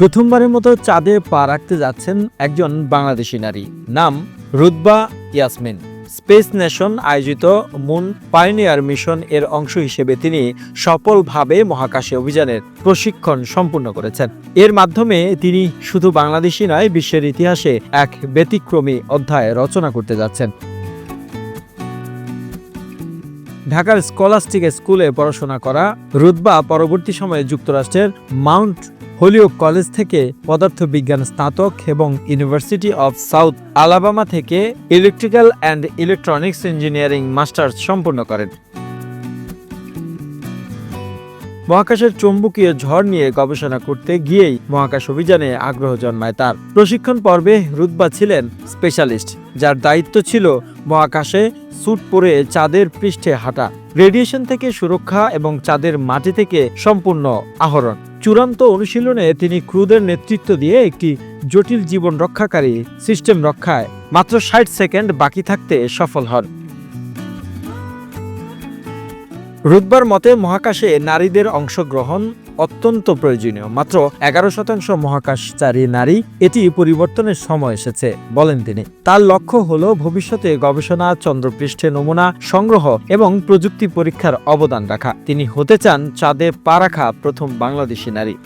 প্রথমবারের মতো চাঁদে পা রাখতে যাচ্ছেন একজন বাংলাদেশি নারী। নাম রুদবা ইয়াসমিন। স্পেস নেশন আয়োজিত মুন পাইনিয়ার মিশন এর অংশ হিসেবে তিনি সফলভাবে মহাকাশে অভিযানের প্রশিক্ষণ সম্পূর্ণ করেছেন। এর মাধ্যমে তিনি শুধু বাংলাদেশি নয়, বিশ্বের ইতিহাসে এক ব্যতিক্রমী অধ্যায় রচনা করতে যাচ্ছেন। ঢাকার স্কলাস্টিক স্কুলে পড়াশোনা করা রুদবা পরবর্তী সময়ে যুক্তরাষ্ট্রের মাউন্ট হোলিওক কলেজ থেকে পদার্থবিজ্ঞান স্নাতক এবং ইউনিভার্সিটি অফ সাউথ আলাবামা থেকে electrical and electronics engineering masters সম্পন্ন করেন। মহাকাশের চৌম্বকীয় ঝড় নিয়ে গবেষণা করতে গিয়েই মহাকাশ অভিযানে আগ্রহ জন্মায় তার। প্রশিক্ষণ পর্বে রুতবা ছিলেন স্পেশালিস্ট, যার দায়িত্ব ছিল মহাকাশে স্যুট পরে চাঁদের পৃষ্ঠে হাঁটা। রেডিয়েশন থেকে সুরক্ষা এবং চাঁদের মাটি থেকে সম্পূর্ণ আহরণ। চূড়ান্ত অনুশীলনে তিনি ক্রুদের নেতৃত্ব দিয়ে একটি জটিল জীবন রক্ষাকারী সিস্টেম রক্ষায় মাত্র ষাট সেকেন্ড বাকি থাকতে সফল হন। রুদবার মতে মহাকাশে নারীদের অংশগ্রহণ অত্যন্ত প্রয়োজনীয়। মাত্র এগারো শতাংশ মহাকাশচারী নারী এটি পরিবর্তনের সময় এসেছে, বলেন তিনি। তার লক্ষ্য হল ভবিষ্যতে গবেষণা, চন্দ্রপৃষ্ঠে নমুনা সংগ্রহ এবং প্রযুক্তি পরীক্ষার অবদান রাখা। তিনি হতে চান চাঁদে পা রাখা প্রথম বাংলাদেশি নারী।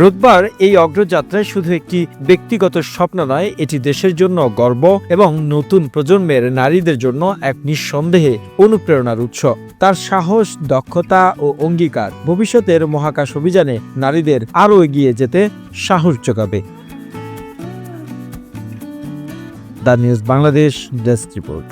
রোববার এই অগ্রযাত্রায় শুধু একটি ব্যক্তিগত স্বপ্ন নয়, এটি দেশের জন্য গর্ব এবং নতুন প্রজন্মের নারীদের জন্য এক নিঃসন্দেহে অনুপ্রেরণার উৎস। তার সাহস, দক্ষতা ও অঙ্গীকার ভবিষ্যতের মহাকাশ অভিযানে নারীদের আরও এগিয়ে যেতে সাহস যোগাবে। The news Bangladesh desk report.